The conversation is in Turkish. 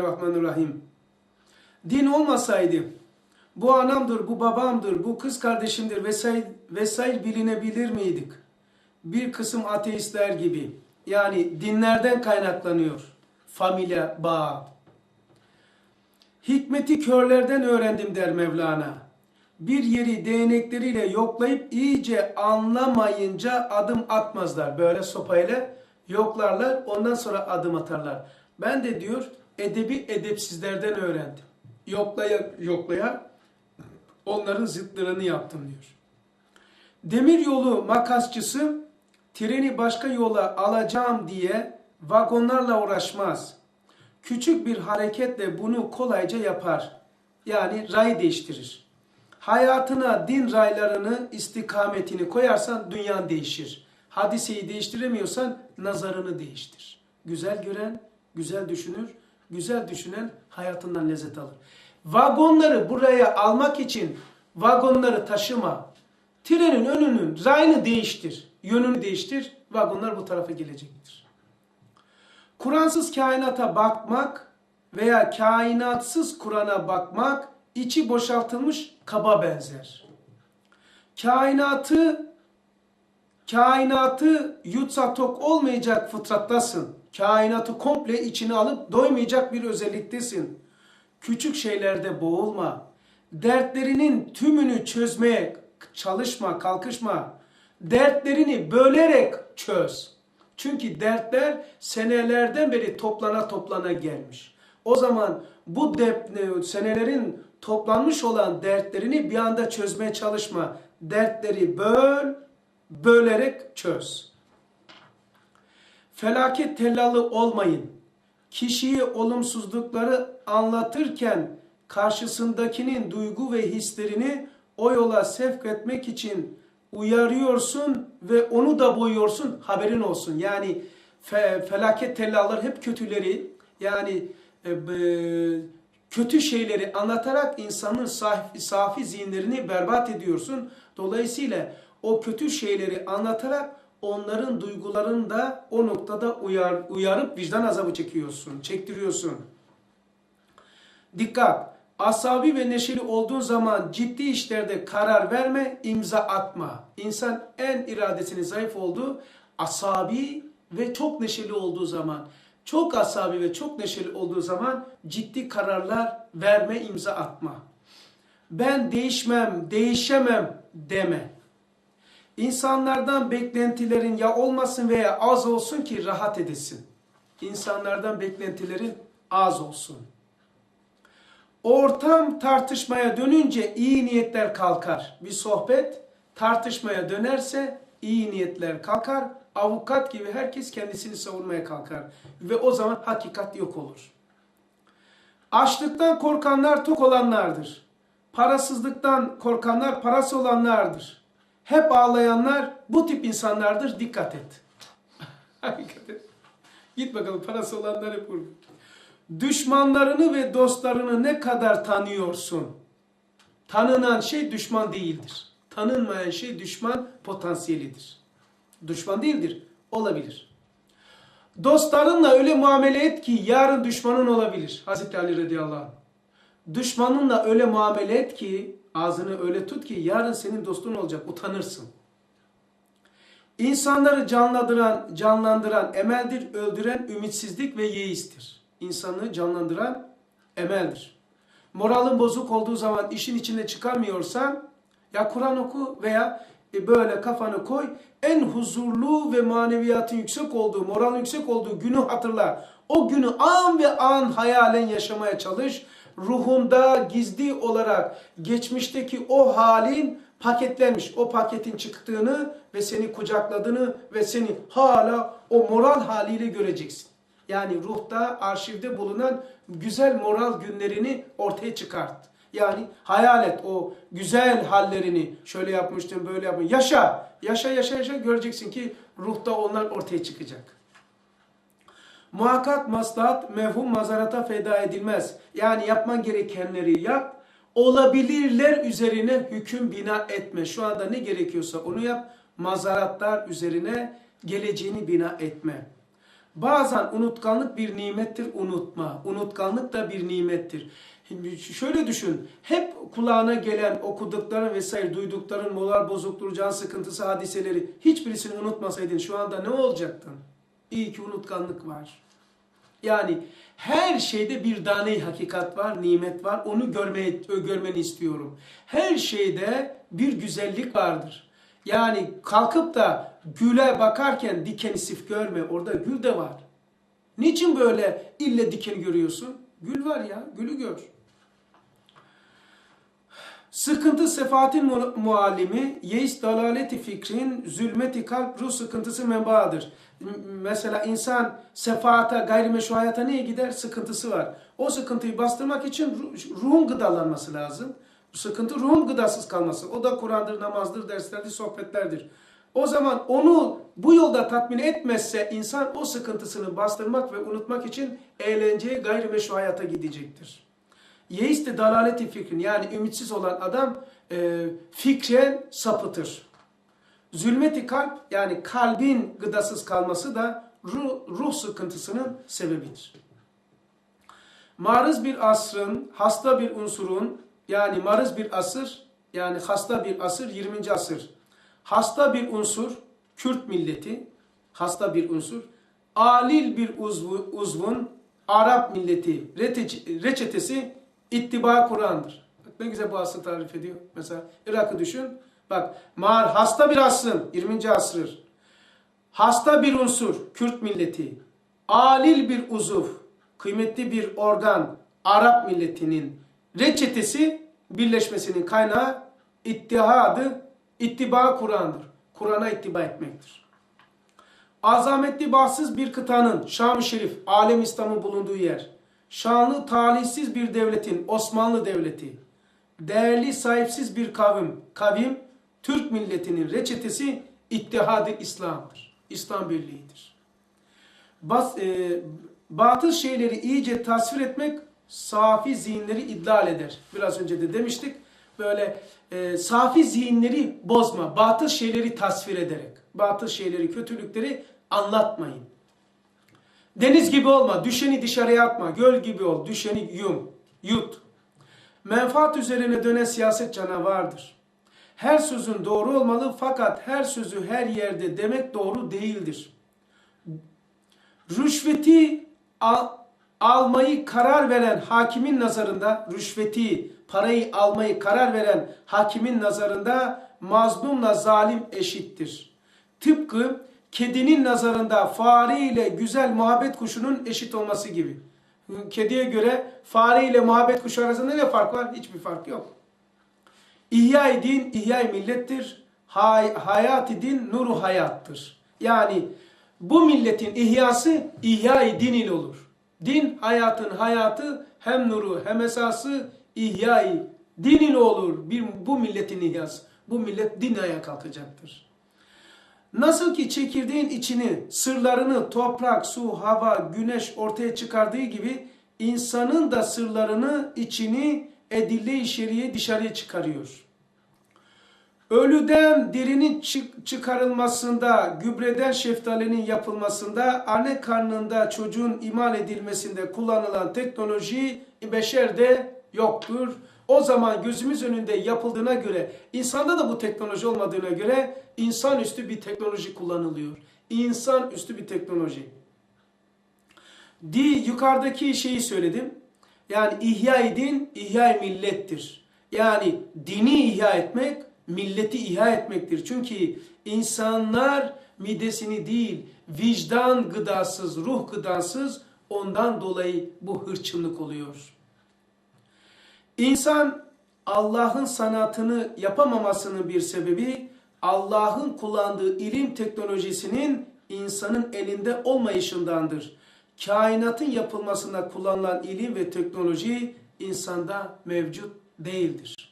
Bismillahirrahmanirrahim. Din olmasaydı bu anamdır, bu babamdır, bu kız kardeşimdir vesaire, vesaire bilinebilir miydik? Bir kısım ateistler gibi. Yani dinlerden kaynaklanıyor. Familya bağı. Hikmeti körlerden öğrendim der Mevlana. Bir yeri değnekleriyle yoklayıp iyice anlamayınca adım atmazlar. Böyle sopayla yoklarlar ondan sonra adım atarlar. Ben de diyor edebi edepsizlerden öğrendim. Yoklaya yoklaya onların zıtlarını yaptım diyor. Demir yolu makasçısı treni başka yola alacağım diye vagonlarla uğraşmaz. Küçük bir hareketle bunu kolayca yapar. Yani ray değiştirir. Hayatına din raylarını, istikametini koyarsan dünyan değişir. Hadiseyi değiştiremiyorsan nazarını değiştir. Güzel gören, güzel düşünür. Güzel düşünen hayatından lezzet alır. Vagonları buraya almak için vagonları taşıma. Trenin önünün rayını değiştir. Yönünü değiştir. Vagonlar bu tarafa gelecektir. Kur'ansız kainata bakmak veya kainatsız Kur'an'a bakmak içi boşaltılmış kaba benzer. Kainatı kainatı yutsa tok olmayacak fıtrattasın. Kainatı komple içine alıp doymayacak bir özelliktesin. Küçük şeylerde boğulma. Dertlerinin tümünü çözmeye çalışma, kalkışma. Dertlerini bölerek çöz. Çünkü dertler senelerden beri toplana toplana gelmiş. O zaman bu dep, senelerin toplanmış olan dertlerini bir anda çözmeye çalışma. Dertleri böl, bölerek çöz. Felaket tellalı olmayın. Kişiyi olumsuzlukları anlatırken karşısındakinin duygu ve hislerini o yola sevk etmek için uyarıyorsun ve onu da boyuyorsun haberin olsun. Yani fe, felaket tellallar hep kötüleri yani e, e, kötü şeyleri anlatarak insanın safi, safi zihinlerini berbat ediyorsun. Dolayısıyla o kötü şeyleri anlatarak onların duygularını da o noktada uyar, uyarıp vicdan azabı çekiyorsun, çektiriyorsun. Dikkat! Asabi ve neşeli olduğun zaman ciddi işlerde karar verme, imza atma. İnsan en iradesinin zayıf olduğu asabi ve çok neşeli olduğu zaman, çok asabi ve çok neşeli olduğu zaman ciddi kararlar verme, imza atma. Ben değişmem, değişemem deme. İnsanlardan beklentilerin ya olmasın veya az olsun ki rahat edesin. İnsanlardan beklentilerin az olsun. Ortam tartışmaya dönünce iyi niyetler kalkar. Bir sohbet tartışmaya dönerse iyi niyetler kalkar. Avukat gibi herkes kendisini savunmaya kalkar. Ve o zaman hakikat yok olur. Açlıktan korkanlar tok olanlardır. Parasızlıktan korkanlar parası olanlardır. Hep ağlayanlar bu tip insanlardır. Dikkat et. Dikkat et. Git bakalım parası olanlar hep. Düşmanlarını ve dostlarını ne kadar tanıyorsun? Tanınan şey düşman değildir. Tanınmayan şey düşman potansiyelidir. Düşman değildir, olabilir. Dostlarınla öyle muamele et ki yarın düşmanın olabilir. Hazreti Ali radıyallahu anh. Düşmanınla öyle muamele et ki ağzını öyle tut ki yarın senin dostun olacak, utanırsın. İnsanları canlandıran, canlandıran emeldir, öldüren ümitsizlik ve yeistir insanı canlandıran emeldir. Moralin bozuk olduğu zaman işin içine çıkamıyorsan ya Kur'an oku veya böyle kafanı koy en huzurlu ve maneviyatın yüksek olduğu, moralin yüksek olduğu günü hatırla. O günü an ve an hayalen yaşamaya çalış. Ruhunda gizli olarak geçmişteki o halin paketlenmiş. O paketin çıktığını ve seni kucakladığını ve seni hala o moral haliyle göreceksin. Yani ruhta, arşivde bulunan güzel moral günlerini ortaya çıkart. Yani hayal et o güzel hallerini şöyle yapmıştım, böyle yapmıştım. Yaşa, yaşa, yaşa, yaşa göreceksin ki ruhta onlar ortaya çıkacak. Muhakkak maslahat mevhum mazarata feda edilmez. Yani yapman gerekenleri yap. Olabilirler üzerine hüküm bina etme. Şu anda ne gerekiyorsa onu yap. Mazaratlar üzerine geleceğini bina etme. Bazen unutkanlık bir nimettir unutma. Unutkanlık da bir nimettir. Şöyle düşün. Hep kulağına gelen okudukların vesaire duydukların moral bozukluğu, can sıkıntısı, hadiseleri hiçbirisini unutmasaydın şu anda ne olacaktın? İyi ki unutkanlık var. Yani her şeyde bir tane hakikat var, nimet var. Onu görmeye, görmeni istiyorum. Her şeyde bir güzellik vardır. Yani kalkıp da güle bakarken dikeni sif görme. Orada gül de var. Niçin böyle ille dikeni görüyorsun? Gül var ya, gülü gör. Sıkıntı sefatin mu- muallimi, yeis dalaleti fikrin, zulmeti kalp, ruh sıkıntısı menbaadır. Mesela insan sefata, gayrimeşru hayata niye gider? Sıkıntısı var. O sıkıntıyı bastırmak için ruh- ruhun gıdalanması lazım. Sıkıntı ruhun gıdasız kalması. O da Kur'an'dır, namazdır, derslerdir, sohbetlerdir. O zaman onu bu yolda tatmin etmezse insan o sıkıntısını bastırmak ve unutmak için eğlenceye, gayrimeşru hayata gidecektir. Yeist dalaleti fikrin yani ümitsiz olan adam e, fikren sapıtır. Zulmeti kalp yani kalbin gıdasız kalması da ruh, ruh sıkıntısının sebebidir. Marız bir asrın, hasta bir unsurun yani marız bir asır yani hasta bir asır 20. asır. Hasta bir unsur Kürt milleti, hasta bir unsur. Alil bir uzvu, uzvun Arap milleti reçe- reçetesi ittiba Kur'an'dır. Ne güzel bu asrı tarif ediyor. Mesela Irak'ı düşün. Bak mar hasta bir asrın 20. asır. Hasta bir unsur Kürt milleti. Alil bir uzuv kıymetli bir organ Arap milletinin reçetesi birleşmesinin kaynağı ittihadı ittiba Kur'an'dır. Kur'an'a ittiba etmektir. Azametli bahtsız bir kıtanın Şam-ı Şerif, alem İslam'ın bulunduğu yer. Şanlı talihsiz bir devletin Osmanlı Devleti. Değerli sahipsiz bir kavim, kavim Türk milletinin reçetesi ittihadı İslam'dır. İslam birliğidir. Bas, e, batıl şeyleri iyice tasvir etmek safi zihinleri idlal eder. Biraz önce de demiştik. Böyle e, safi zihinleri bozma. Batıl şeyleri tasvir ederek. Batıl şeyleri, kötülükleri anlatmayın. Deniz gibi olma. Düşeni dışarıya atma. Göl gibi ol. Düşeni yum. Yut. Menfaat üzerine dönen siyaset canavardır. Her sözün doğru olmalı fakat her sözü her yerde demek doğru değildir rüşveti al, almayı karar veren hakimin nazarında rüşveti parayı almayı karar veren hakimin nazarında mazlumla zalim eşittir. Tıpkı kedinin nazarında fare ile güzel muhabbet kuşunun eşit olması gibi. Kediye göre fare ile muhabbet kuşu arasında ne fark var? Hiçbir fark yok. İhya-i din, ihya millettir. Hay, hayat-ı din, nuru hayattır. Yani bu milletin ihyası ihya-i din ile olur. Din hayatın hayatı hem nuru hem esası ihya-i din ile olur. Bir, bu milletin ihyası. Bu millet din ayağa kalkacaktır. Nasıl ki çekirdeğin içini, sırlarını toprak, su, hava, güneş ortaya çıkardığı gibi insanın da sırlarını, içini edille-i şeriye dışarıya çıkarıyor. Ölüden dirinin çık- çıkarılmasında, gübreden şeftalinin yapılmasında, anne karnında çocuğun imal edilmesinde kullanılan teknoloji beşerde yoktur. O zaman gözümüz önünde yapıldığına göre, insanda da bu teknoloji olmadığına göre insanüstü bir teknoloji kullanılıyor. İnsanüstü bir teknoloji. Di yukarıdaki şeyi söyledim. Yani ihya din, ihya millettir. Yani dini ihya etmek, milleti ihya etmektir. Çünkü insanlar midesini değil, vicdan gıdasız, ruh gıdasız ondan dolayı bu hırçınlık oluyor. İnsan Allah'ın sanatını yapamamasının bir sebebi Allah'ın kullandığı ilim teknolojisinin insanın elinde olmayışındandır. Kainatın yapılmasında kullanılan ilim ve teknoloji insanda mevcut değildir.